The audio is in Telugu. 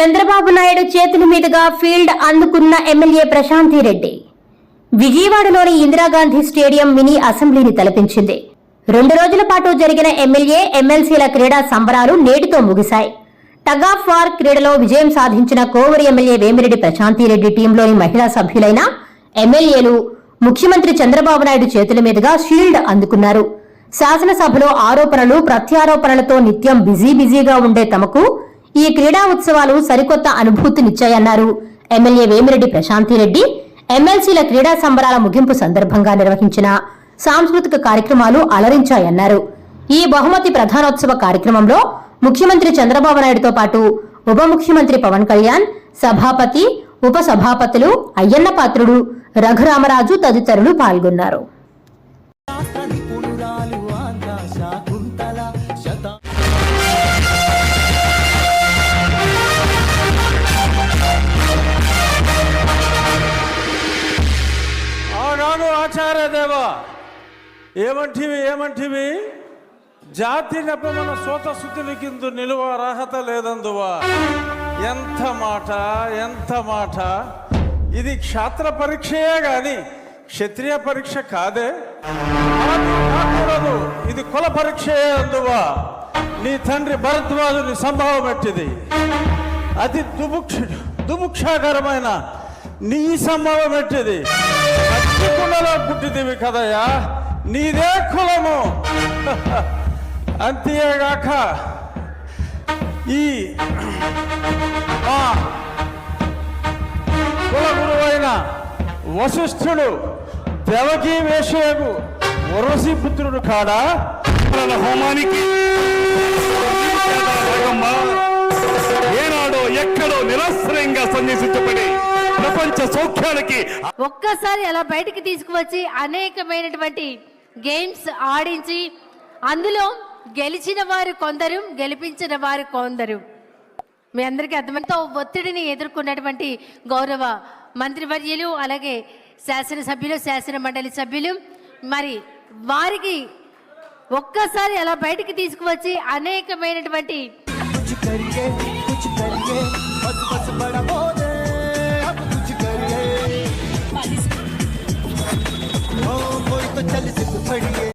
చంద్రబాబు నాయుడు చేతుల మీదుగా ఫీల్డ్ అందుకున్న ఎమ్మెల్యే ప్రశాంతి రెడ్డి. విజయవాడలోని ఇందిరాగాంధీ స్టేడియం మినీ అసెంబ్లీని తలపించింది. రెండు రోజుల పాటు జరిగిన ఎమ్మెల్యే ఎమ్మెల్సీల క్రీడా సంబరాలు నేటితో ముగిశాయి. టగ్ ఆఫ్ వార్ క్రీడలో విజయం సాధించిన కోవూరు ఎమ్మెల్యే వేమిరెడ్డి ప్రశాంతిరెడ్డి టీంలోని మహిళా సభ్యులైన ఎమ్మెల్యేలు ముఖ్యమంత్రి చంద్రబాబు నాయుడు చేతుల మీదుగా షీల్డ్ అందుకున్నారు. శాసనసభలో ఆరోపణలు ప్రత్యారోపణలతో నిత్యం బిజీ బిజీగా ఉండే తమకు ఈ క్రీడా ఉత్సవాలు సరికొత్త అనుభూతినిచ్చాయన్నారు. ఎమ్మెల్యే వేమిరెడ్డి ప్రశాంతిరెడ్డి ఎమ్మెల్సీల క్రీడా సంబరాల ముగింపు సందర్భంగా నిర్వహించిన సాంస్కృతిక కార్యక్రమాలు అలరించాయన్నారు. ఈ బహుమతి ప్రధానోత్సవ కార్యక్రమంలో ముఖ్యమంత్రి చంద్రబాబు నాయుడుతో పాటు ఉప ముఖ్యమంత్రి పవన్ కళ్యాణ్ సభాపతి ఉప సభాపతులు అయ్యన్న పాత్రుడు రఘురామరాజు తదితరులు పాల్గొన్నారు. ఆనాడు దేవా ఏమంటివి ఏమంటివి? జాతి నెపమన సోత కింద నిలువ అర్హత లేదందువా? ఎంత మాట ఎంత మాట. ఇది క్షాత్ర పరీక్షయే గాని క్షత్రియ పరీక్ష కాదే. కాకూడదు. ఇది కుల పరీక్షయే అందువా. నీ తండ్రి భరద్వాజుని సంభావం ఎట్టిది? అతి దుభుక్ష దుభుక్షాకరమైన నీ సంభావం ఎట్టిది? పచ్చి పుట్టిదివి కదయ్యా? నీదే కులము. అంతేగాక ఈ మా కుల గురువైన వశిష్ఠుడు దేవకీ వేషయకు వరసి పుత్రుడు కాడా? ప్రాణ హోమానికి ఏనాడో ఎక్కడో నిరాశ్రయంగా సన్నిహితపడి ప్రపంచ సౌఖ్యానికి ఒక్కసారి అలా బయటికి తీసుకువచ్చి అనేకమైనటువంటి గేమ్స్ ఆడించి అందులో గెలిచిన వారు కొందరు గెలిపించిన వారు కొందరు. మీ అందరికీ అర్థమంతో ఒత్తిడిని ఎదుర్కొన్నటువంటి గౌరవ మంత్రివర్యులు అలాగే శాసనసభ్యులు శాసన మండలి సభ్యులు మరి వారికి ఒక్కసారి అలా బయటికి తీసుకువచ్చి అనేకమైనటువంటి